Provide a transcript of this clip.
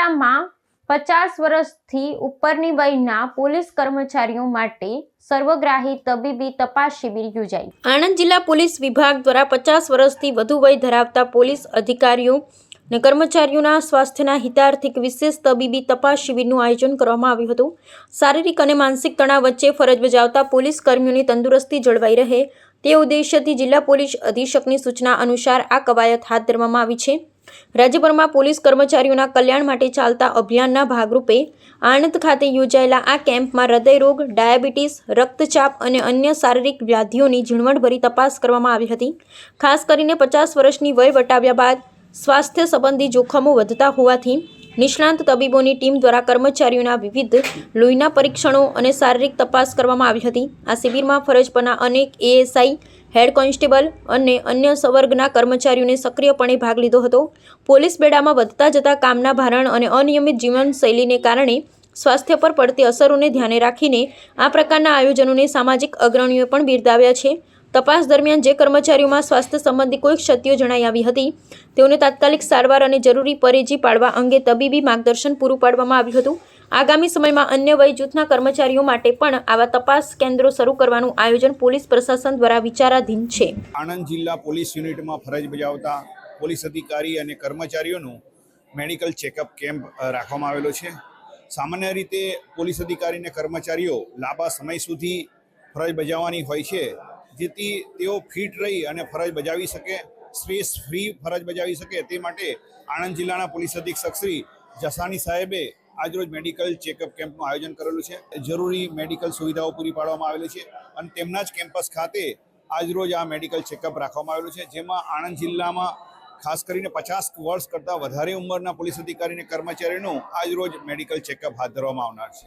જિલ્લામાં પચાસ વર્ષથી ઉપરની વયના પોલીસ કર્મચારીઓ માટે સર્વગ્રાહી તબીબી તપાસ શિબિર યોજાઈ. આણંદ જિલ્લા પોલીસ વિભાગ દ્વારા પચાસ વર્ષથી વધુ વય ધરાવતા પોલીસ અધિકારીઓ અને કર્મચારીઓના સ્વાસ્થ્યના હિતાર્થિક વિશેષ તબીબી તપાસ શિબિરનું આયોજન કરવામાં આવ્યું હતું. શારીરિક અને માનસિક તણાવ વચ્ચે ફરજ બજાવતા પોલીસ કર્મીઓની તંદુરસ્તી જળવાઈ રહે તે ઉદ્દેશ્યથી જિલ્લા પોલીસ અધિક્ષકની સૂચના અનુસાર આ કવાયત હાથ ધરવામાં આવી છે. રાજ્યભરમાં પોલીસ કર્મચારીઓના કલ્યાણ માટે ચાલતા અભિયાનના ભાગરૂપે આણંદ ખાતે યોજાયેલા આ કેમ્પમાં હૃદયરોગ, ડાયાબિટીસ, રક્તચાપ અને અન્ય શારીરિક વ્યાધિઓની ઝીણવટભરી તપાસ કરવામાં આવી હતી. ખાસ કરીને પચાસ વર્ષની વય વટાવ્યા બાદ સ્વાસ્થ્ય સંબંધી જોખમો વધતા હોવાથી નિષ્ણાંત તબીબોની ટીમ દ્વારા કર્મચારીઓના વિવિધ લોહીના પરીક્ષણો અને શારીરિક તપાસ કરવામાં આવી હતી. આ શિબિરમાં ફરજ પરના અનેક એએસઆઈ, હેડ કોન્સ્ટેબલ અને અન્ય સંવર્ગના કર્મચારીઓને સક્રિયપણે ભાગ લીધો હતો. પોલીસ બેડામાં વધતા જતા કામના ભારણ અને અનિયમિત જીવનશૈલીને કારણે સ્વાસ્થ્ય પર પડતી અસરોને ધ્યાને રાખીને આ પ્રકારના આયોજનોને સામાજિક અગ્રણીઓએ પણ બિરદાવ્યા છે. તપાસ દરમિયાન જે કર્મચારીઓમાં સ્વાસ્થ્ય સંબંધી કોઈ ક્ષતિઓ જણાઈ આવી હતી, તેઓને તાત્કાલિક સારવાર અને જરૂરી પરેજી પાડવા અંગે તબીબી માર્ગદર્શન પૂરું પાડવામાં આવ્યું હતું. આગામી સમયમાં અન્ય વય જૂથના કર્મચારીઓ માટે પણ આવા તપાસ કેન્દ્રો શરૂ કરવાનું આયોજન પોલીસ પ્રશાસન દ્વારા વિચારાધીન છે. આણંદ જિલ્લા પોલીસ યુનિટમાં ફરજ બજાવતા પોલીસ અધિકારી અને કર્મચારીઓનું મેડિકલ ચેકઅપ કેમ્પ રાખવામાં આવેલો છે. સામાન્ય રીતે પોલીસ અધિકારી અને કર્મચારીઓ લાંબા સમય સુધી ફરજ બજાવવાની હોય છે. જેથી તેઓ ફિટ રહી અને ફરજ બજાવી શકે સ્ટ્રેસ ફ્રી ફરજ બજાવી શકે તે માટે આણંદ જિલ્લાના પોલીસ અધિક્ષક શ્રી જસાની સાહેબે આજરોજ મેડિકલ ચેકઅપ કેમ્પનું આયોજન કરેલું છે. જરૂરી મેડિકલ સુવિધાઓ પૂરી પાડવામાં આવેલી છે અને તેમના જ કેમ્પસ ખાતે આજરોજ આ મેડિકલ ચેકઅપ રાખવામાં આવેલું છે. જેમાં આણંદ જિલ્લામાં ખાસ કરીને પચાસ વર્ષ કરતાં વધારે ઉંમરના પોલીસ અધિકારી અને કર્મચારીનું આજરોજ મેડિકલ ચેકઅપ હાથ ધરવામાં આવનાર છે.